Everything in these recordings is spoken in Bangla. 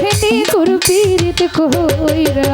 সাথে নিগুর পিরিতি কইরা।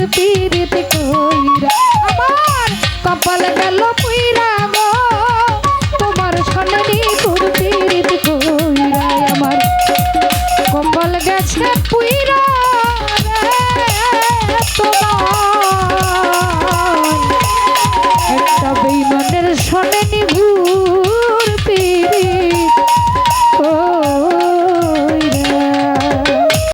কইরা আমার কপাল গেল পুইরা গো। তোমার সননি গুরু পীরিত কইরা আমার কপাল গেছে পুইরা